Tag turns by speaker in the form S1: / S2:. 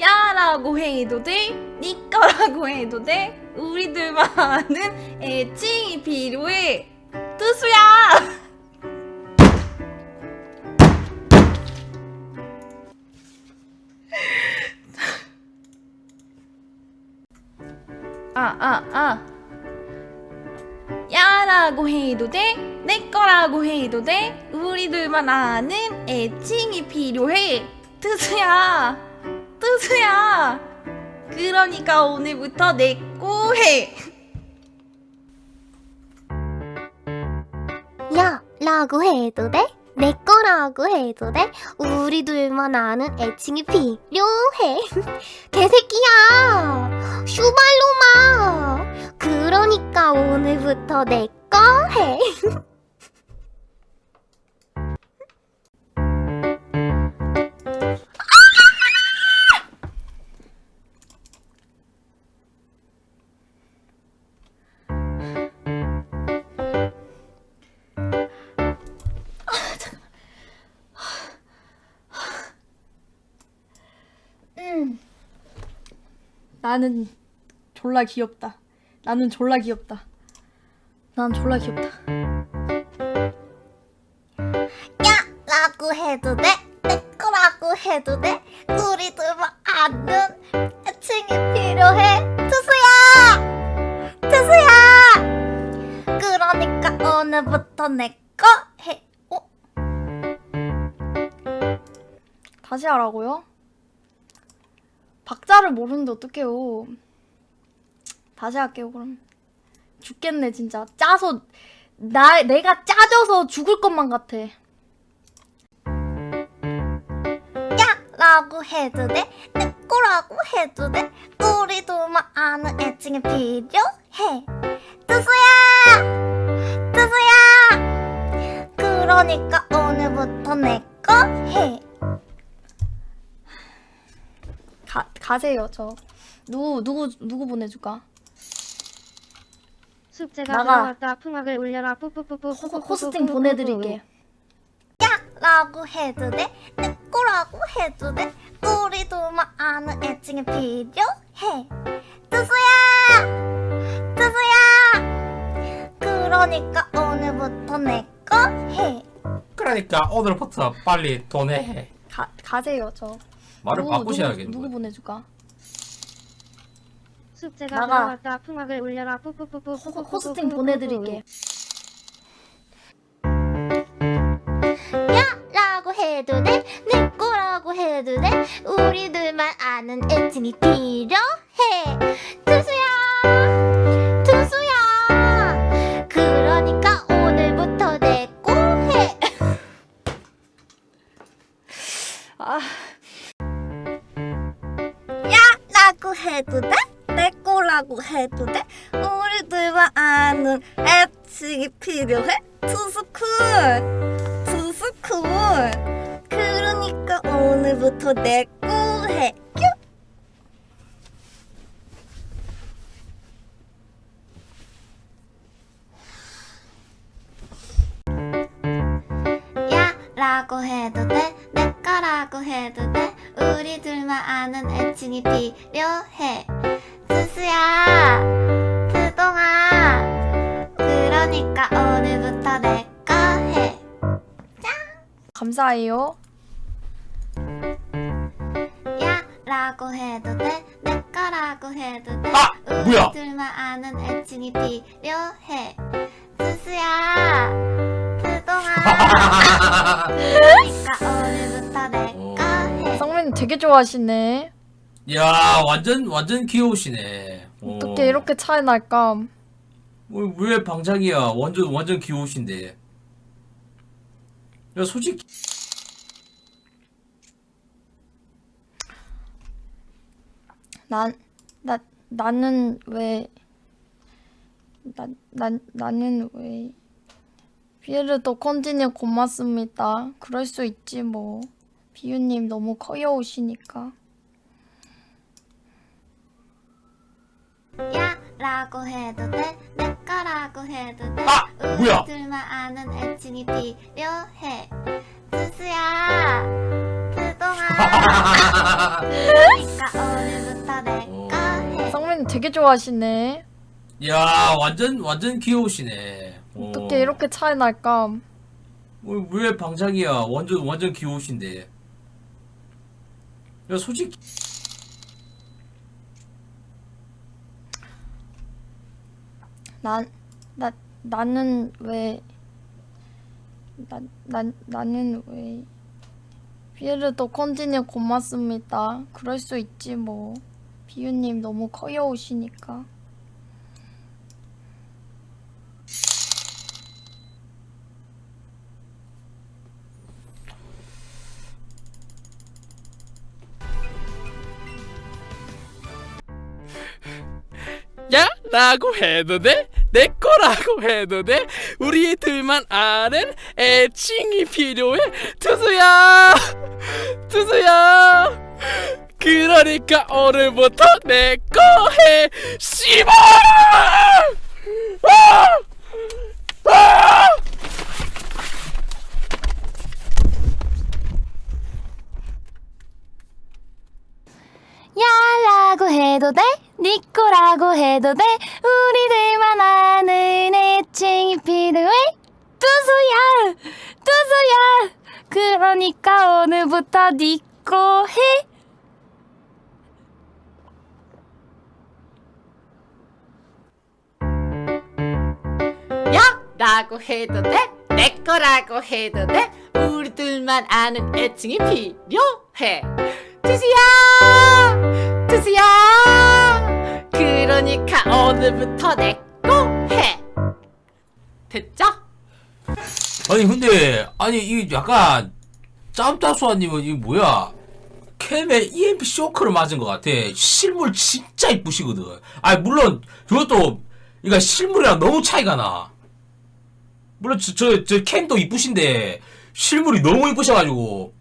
S1: 야라고 해도 돼, 니 거라고 해도 돼. 우리들만 아는 애칭이 필요해. 투수야. 아, 아, 아. 야라고 해도 돼, 내 거라고 해도 돼. 우리들만 아는 애칭이 필요해. 투수야. 뜨스야 그러니까 오늘부터 내 꼬 해
S2: 야, 라고 해도 돼? 내 거라고 해도 돼? 우리 둘만 아는 애칭이 필요해. 개새끼야! 슈발로마! 그러니까 오늘부터 내 거 해.
S1: 나는 졸라 귀엽다. 나는 졸라 귀엽다 난 졸라 귀엽다
S2: 야, 라고 해도 돼? 내 거라고 해도 돼? 우리 둘만 아는 애칭이 필요해. 투수야! 투수야! 그러니까 오늘부터 내거 해. 어?
S1: 다시 하라고요? 박자를 모르는데 어떡해요 다시 할게요 그럼 죽겠네 진짜 짜서 나 내가 짜져서 죽을 것만 같아
S2: 야! 라고 해도 돼? 내 거라고 해도 돼? 우리 둘만 아는 애칭이 필요해. 투수야! 투수야! 그러니까 오늘부터 내 거 해.
S1: 가, 가세요 저 누구 누구 누구 보내줄까
S3: 숙제가
S1: 나가.
S3: 들어왔다 풍악을 울려라 뿌뿌뿌뿌
S1: 호, 호스팅 보내드릴게
S2: 야! 라고 해도 돼? 내 거라고 해도 돼? 우리 둘만 아는 애칭이 필요해. 투수야! 투수야! 그러니까 오늘부터 내거 해.
S4: 그러니까 오늘부터 빨리 돈해.
S1: 가, 가세요 저
S4: 말을
S1: 누구,
S4: 바꾸셔야겠네.
S1: 누구, 누구 보내줄까
S3: 숙제가
S1: 나가.
S3: 들어왔다 풍악을 울려라 뿌뿌뿌뿌
S1: 호, 호스팅 보내드릴게
S2: 야! 라고 해도 돼? 내 거라고 해도 돼? 우리 둘만 아는 애칭이 필요해. 투수야! 투수야! 그러니까 오늘부터 내거 해.
S1: 아
S2: 라고 해도 돼? 내 거라고 해도 돼? 우리 둘만 아는 애칭이 필요해? 투스쿨 투스쿨 그러니까 오늘부터 내거 해. 큐! 야 라고 해도 돼? 내 거라고 해도 돼? 우리 둘만 아는 애칭이 필요해 수수야 그동안 그러니까 오늘부터 내거해
S1: 감사해요
S2: 야 라고 해도 돼? 내 거라고 해도 돼?
S4: 아!
S2: 우리
S4: 뭐야?
S2: 둘만 아는 애칭이 필요해 수수야 그동안 그러니까 오늘부터 내거해
S1: 쌍민님 되게 좋아하시네
S4: 야 완전 완전 귀여우시네. 어.
S1: 어떻게 이렇게 차이 날까
S4: 어, 왜 방장이야? 완전 완전 귀여우신데. 야 솔직히
S1: 난, 나, 나는 왜, 나, 나, 나는 왜, 피에르도 컨티뉴 고맙습니다. 그럴 수 있지, 뭐. 비유님 너무 커여오시니까.
S2: 라고 해도 돼? 내 거라고 해도 돼?
S4: 아!
S2: 우리
S4: 뭐야?
S2: 둘만 아는 애칭이 필요해 수수야 그동안 그러니까 오늘부터 내 거 해
S1: 성민이 되게 좋아하시네.
S4: 야 완전 완전 귀여우시네. 어.
S1: 어떻게 이렇게 차이 날까?
S4: 어, 왜 방장이야? 완전 완전 귀여우신데. 야 솔직히
S1: 난, 나, 나는 왜, 나, 난, 나는 왜, 피에르도 컨티뉴 고맙습니다. 그럴 수 있지, 뭐. 비유님 너무 커여오시니까.
S5: 야? 라고 해도 돼? 내 거라고 해도 돼? 우리 둘만 아는 애칭이 필요해? 투수야! 투수야! 그러니까 오늘부터 내 거 해! 씨발! 아! 아!
S2: 야라고 해도 돼? 니 거라고 해도 돼? 우 아는 애칭이 필요해? 투수야! 투수야! 그러니까 오늘부터 니거 해?
S6: 야! 라고 해도 돼? 내 거라고 해도 돼? 우리 둘만 아는 애칭이 필요해 투수야! 투수야! 그러니까 오늘부터 내거 해! 됐죠?
S4: 아니 근데 아니 이 약간 짬짜수아님은 이 뭐야? 캠에 EMP 쇼크를 맞은 것 같아. 실물 진짜 이쁘시거든. 아 물론 저것도 그러니까 실물이랑 너무 차이가 나. 물론 저저저 캠도 이쁘신데 실물이 너무 이쁘셔가지고